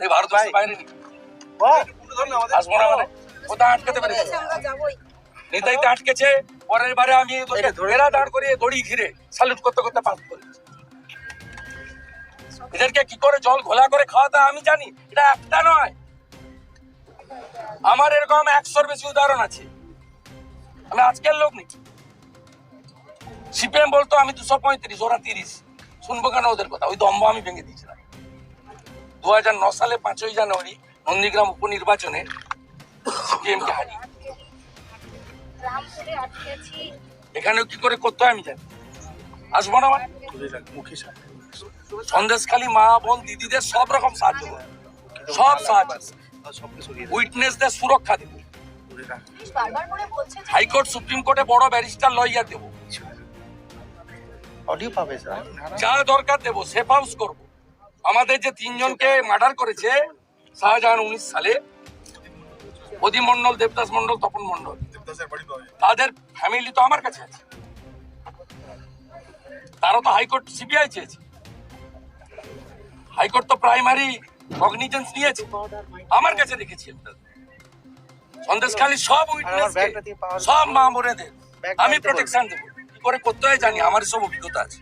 এই ভারতবর্ষের বাইরে নেই। আসব না মানে। কোথায় আটকাতে পেরেছে নেতাইতে আটকেছে পরের বারে আমি ধরেরা দাঁড় করিয়ে দড়ি ঘিরে স্যালুট করতে করতে পাস করি। এদেরকে কি করে জল ঘোলা করে খাওয়াতে আমি জানি এটা একটা নয়। আমার এরকম একশোর বেশি উদাহরণ আছে। আমি আজকের লোক নেই। সিপিএম বলতো আমি দুশো পঁয়ত্রিশ ওরা তিরিশ। শুনব কেন ওদের কথা? ওই দম্ভ আমি ভেঙে দিয়েছিলাম। দু হাজার ন সালে পাঁচই জানুয়ারি নন্দীগ্রাম উপনির্বাচনে হারিয়ে। এখানেও কি করে করতে হয় আমি জানি আসব না মানে? সন্দেশখালী মা বোন দিদিদের সব রকম সাহায্য। সব সাহায্য। উইটনেসদের সুরক্ষা দেবো। হাইকোর্ট সুপ্রিম কোর্টে বড় ব্যারিস্টার লইয়া দেবো। যা দরকার দেবো সেফ হাউস করব। আমাদের যে তিনজনকে মার্ডার করেছে শাহজাহান উনিশ সালে অধি মন্ডল দেবদাস মন্ডল তপন মন্ডল তাদের ফ্যামিলি তো আমার কাছে আছে। তারা তো হাইকোর্ট সিবিআই চেয়েছে। হাইকোর্ট তো প্রাইমারি কগনিজেন্স নিয়েছে। আমার কাছে রেখেছি সন্দেশখালী সব উইটনেস সব মামুরেদের ব্যাগটা আমি প্রোটেকশন দেবো। কি করে করতে হয় জানি আমার সব অভিজ্ঞতা আছে।